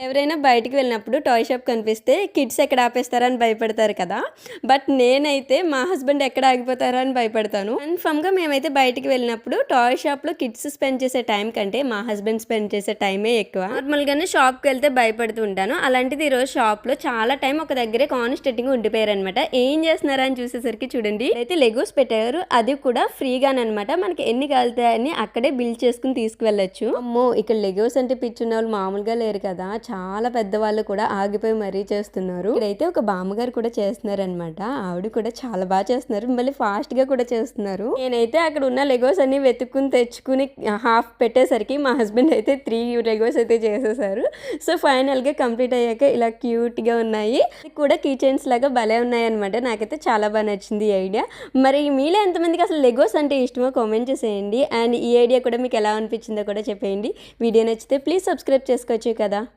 ఎవరైనా బయటికి వెళ్ళినప్పుడు టాయ్ షాప్ కనిపిస్తే కిడ్స్ ఎక్కడ ఆపేస్తారని భయపడతారు కదా. బట్ నేనైతే మా హస్బెండ్ ఎక్కడ ఆగిపోతారో అని భయపడతాను. కన్ఫామ్గా మేమైతే బయటికి వెళ్ళినప్పుడు టాయ్ షాప్లో కిడ్స్ స్పెండ్ చేసే టైం కంటే మా హస్బెండ్ స్పెండ్ చేసే టైమే ఎక్కువ. నార్మల్గానే షాప్కి వెళ్తే భయపడుతూ ఉంటాను. అలాంటిది ఈరోజు షాప్లో చాలా టైం ఒక దగ్గరే కాన్స్టెంట్గా ఉండిపోయారు అనమాట ఏం చేస్తున్నారని చూసేసరికి చూడండి. అయితే లెగోస్ పెట్టారు. అది కూడా ఫ్రీగానమాట మనకి ఎన్ని కలుతాయని అక్కడే బిల్ చేసుకుని తీసుకువెళ్ళచ్చు. అమ్మో ఇక్కడ లెగోస్ అంటే పిచ్చున్న వాళ్ళు మామూలుగా లేరు కదా. చాలా పెద్దవాళ్ళు కూడా ఆగిపోయి మరీ చేస్తున్నారు. ఇక్కడైతే ఒక బామ్మగారు కూడా చేస్తున్నారు అనమాట ఆవిడ కూడా చాలా బాగా చేస్తున్నారు. మళ్ళీ ఫాస్ట్గా కూడా చేస్తున్నారు. నేనైతే అక్కడ ఉన్న లెగోస్ అన్ని వెతుక్కుని తెచ్చుకుని హాఫ్ పెట్టేసరికి మా హస్బెండ్ అయితే త్రీ లెగోస్ అయితే చేసేసారు. సో ఫైనల్గా కంప్లీట్ అయ్యాక ఇలా క్యూట్గా ఉన్నాయి. కూడా కిచెన్స్ లాగా భలే ఉన్నాయి అనమాట నాకైతే చాలా బాగా నచ్చింది ఈ ఐడియా మరి మీలో ఎంతమందికి అసలు లెగోస్ అంటే ఇష్టమో కామెంట్ చేసేయండి. అండ్ ఈ ఐడియా కూడా మీకు ఎలా అనిపించిందో కూడా చెప్పేయండి. వీడియో నచ్చితే ప్లీజ్ సబ్స్క్రైబ్ చేసుకోవచ్చు కదా.